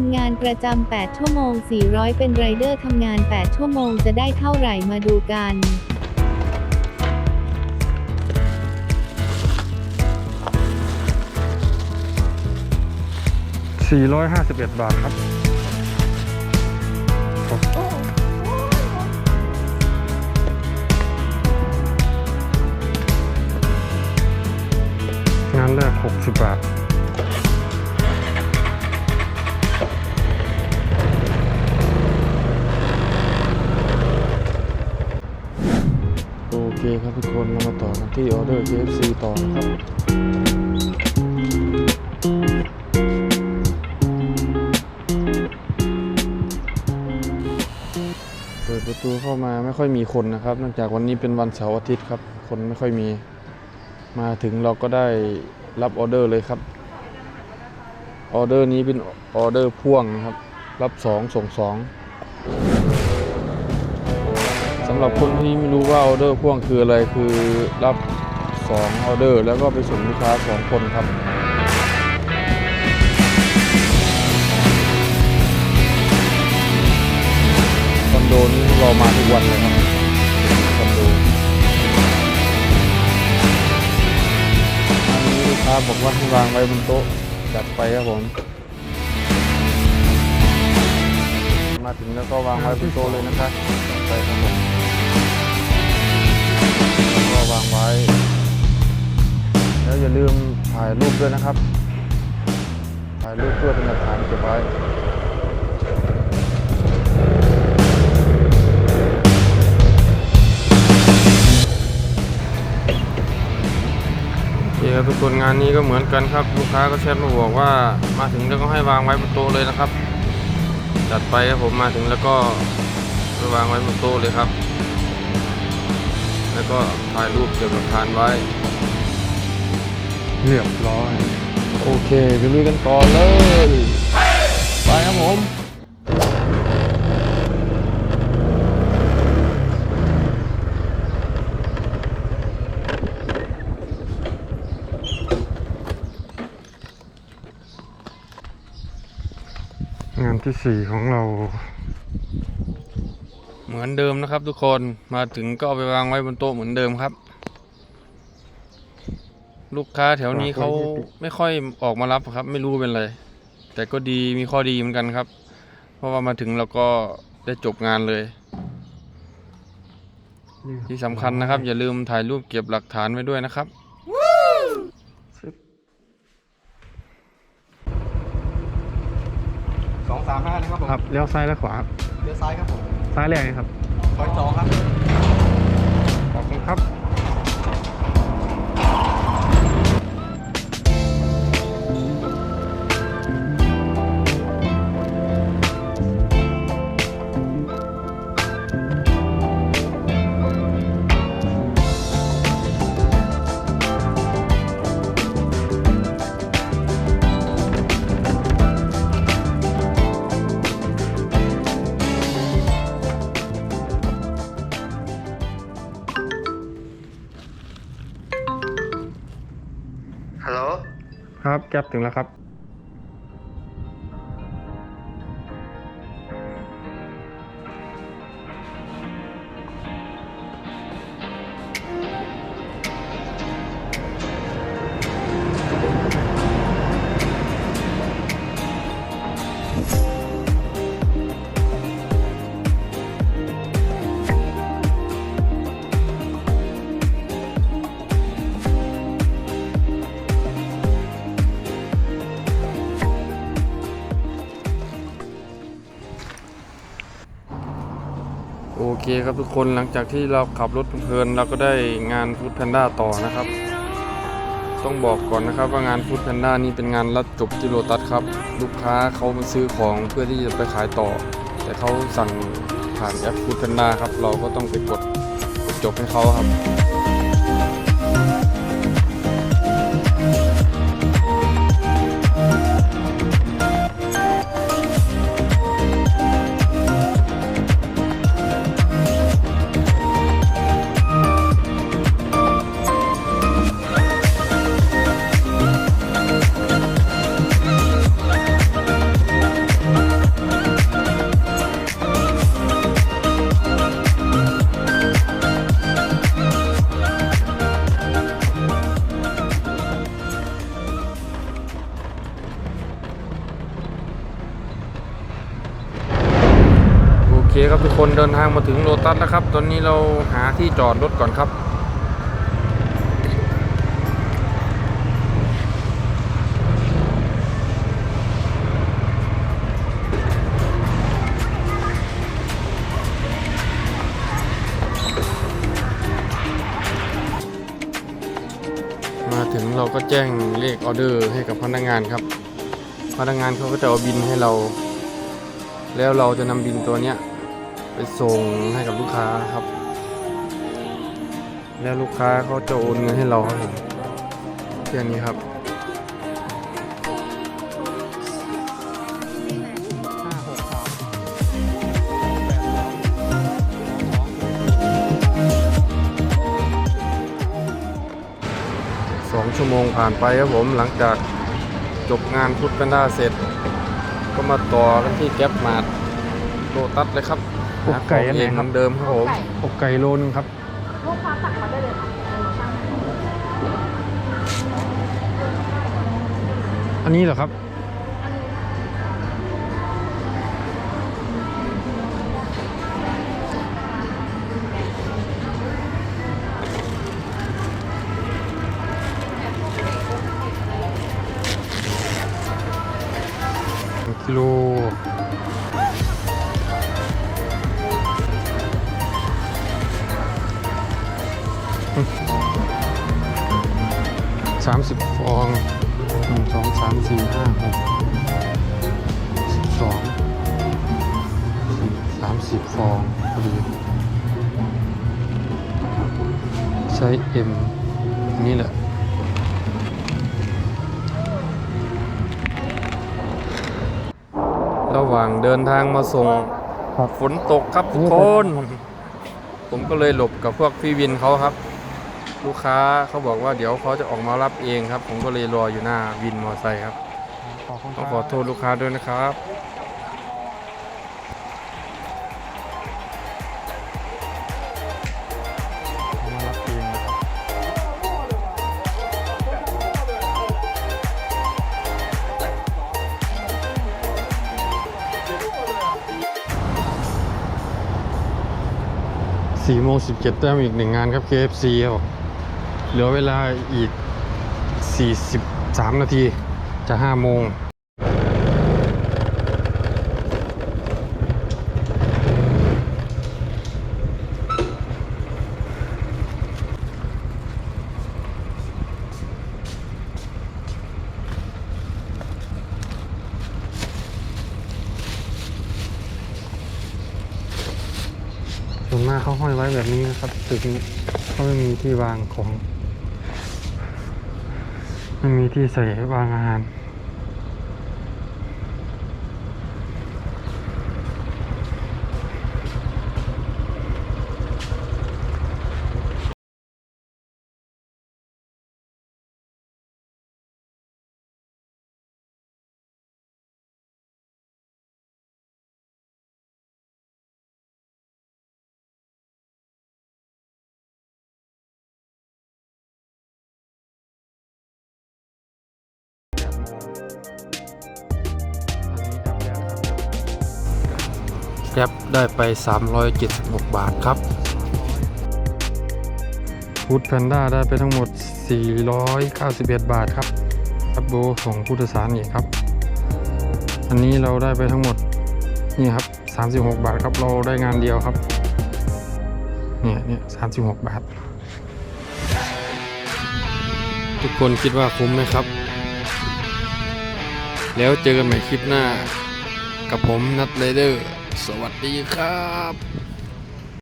ทำงานประจำ 8 ชั่วโมง 400 เป็นไรเดอร์ทำงาน 8 ชั่วโมงจะได้เท่าไหร่มาดูกัน451 บาทครับ งานแรก 60 บาท คครับทุกคนเรามาต่อกันที่ออเดอร์ KFC ต่อนะครับเปิดประตูเข้ามาไม่ค่อยมีคนนะครับเนื่องจากวันนี้เป็นวันเสาร์อาทิตย์ครับ คนไม่ค่อยมีมาถึงเราก็ได้รับออเดอร์เลยครับออเดอร์นี้เป็นออเดอร์พ่วงนะครับ รับ 2 ส่ง 2ำหรับคนที่ไม่รู้ว่าออเดอร์พ่วงคืออะไรคือรับ2ออเดอร์ แล้วก็ไปส่งลูกค้า 2 คนครับคอนโดนี้เรามาทุกวันเลยครับคอนโดอันนี้ลูกค้าบอกว่าให้วางไว้บนโต๊ะจัดไปครับผมมาถึงแล้วก็วางไว้บนโต๊ะเลยนะครับไปครับผม วางไว้ แล้วอย่าลืมถ่ายรูปด้วยนะครับ ถ่ายรูปเพื่อเป็นหลักฐานเก็บไว้คครับทุกคนงานนี้ก็เหมือนกันครับ ลูกค้าก็แชทมาบอกว่ามาถึงแล้วก็ให้วางไว้บนโต๊ะเลยนะครับ จัดไปครับผมมาถึงแล้วก็วางไว้บนโต๊ะเลยครับ แล้วก็ถ่ายรูปเก็บหลักฐานไว้ เรียบร้อย โอเคไปลุยกันต่อเลย ไปครับผมงานที่สี่ของเรา เหมือนเดิมนะครับ ทุกคนมาถึงก็เอาไปวางไว้บนโต๊ะเหมือนเดิมครับ ลูกค้าแถวนี้เขาไม่ค่อยออกมารับครับ ไม่รู้เป็นไรแต่ก็ดีมีข้อดีเหมือนกันครับ เพราะว่ามาถึงเราก็ได้จบงานเลย ที่สำคัญนะครับ อย่าลืมถ่ายรูปเก็บหลักฐานไว้ด้วยนะครับสองสามห้านะครับผมครับเลี้ยวซ้ายและขวาเลี้ยวซ้ายครับผม ซ้ายแรกนี่ครับซอยสองครับ ขอบคุณครับ ครับแก๊ปถึงแล้วครับ เคครับทุกคนหลังจากที่เราขับรถเพลินเราก็ได้งานฟู้ดแพนด้าต่อนะครับ ต้องบอกก่อนนะครับว่างานฟู้ดแพนด้านี่เป็นงานรัดจบที่โลตัสครับ ลูกค้าเขามาซื้อของเพื่อที่จะไปขายต่อ แต่เขาสั่งผ่านแอปฟู้ดแพนด้าครับ เราก็ต้องไปกดกดจบให้เขาครับ คนเดินทางมาถึงโลตัสแล้วครับ ตอนนี้เราหาที่จอดรถก่อนครับ มาถึงเราก็แจ้งเลขออเดอร์ให้กับพนักงานครับ พนักงานเขาก็จะเอาบินให้เรา แล้วเราจะนำบินตัวเนี้ย ไปส่งให้กับลูกค้าครับ แล้วลูกค้าเขาจะโอนเงินให้เราครับผมแค่นี้ครับห้าหกสามสองชั่วโมงผ่านไปครับผมหลังจากจบงานพุทธกันด้าเสร็จ ก็มาต่อกันที่แก๊ปมาดโลตัสเลยครับ อกไก่อันไหนเองครับเดิมครับผมอกไก่โลนึงครับลูกค้าสั่งเขาได้เลยค่ะเดี๋ยวหนูช่างให้อันนี้เหรอครับ สามสิบฟองหนึ่งสองสามสี่ห้าหกสิบสองสามสิบฟองพอดีใช้ M นี่แหละระหว่างเดินทางมาส่งครับฝนตกครับทุกคน ผมก็เลยหลบกับพวกพี่วินเขาครับ ลูกค้าเขาบอกว่าเดี๋ยวเขาจะออกมารับเองครับ ผมก็เลยรออยู่หน้าวินมอไซค์ครับต้องขอโทษลูกค้าด้วยนะครับมารับเองนะครับ 4โมง17แต้มอีกหนึ่งงานครับ KFC ครับ เหลือเวลาอีก 43 นาที จะ5โมงส่วนมากเขาห้อยไว้แบบนี้นะครับตึกนี้เขาไม่มีที่วางของ ไม่มีที่ใส่วางอาหาร แกร็บได้ไป 376 บาทครับฟูดแพนด้าได้ไปทั้งหมด 491 บาทครับครับโบส่งผู้โดยสารอีกครับ อันนี้เราได้ไปทั้งหมดนี่ครับ 36 บาทครับ เราได้งานเดียวครับ เนี่ยเนี่ย36บาท ทุกคนคิดว่าคุ้มไหมครับ แล้วเจอกันใหม่คลิปหน้า กับผมนัทเลเดอร์ สวัสดีครับ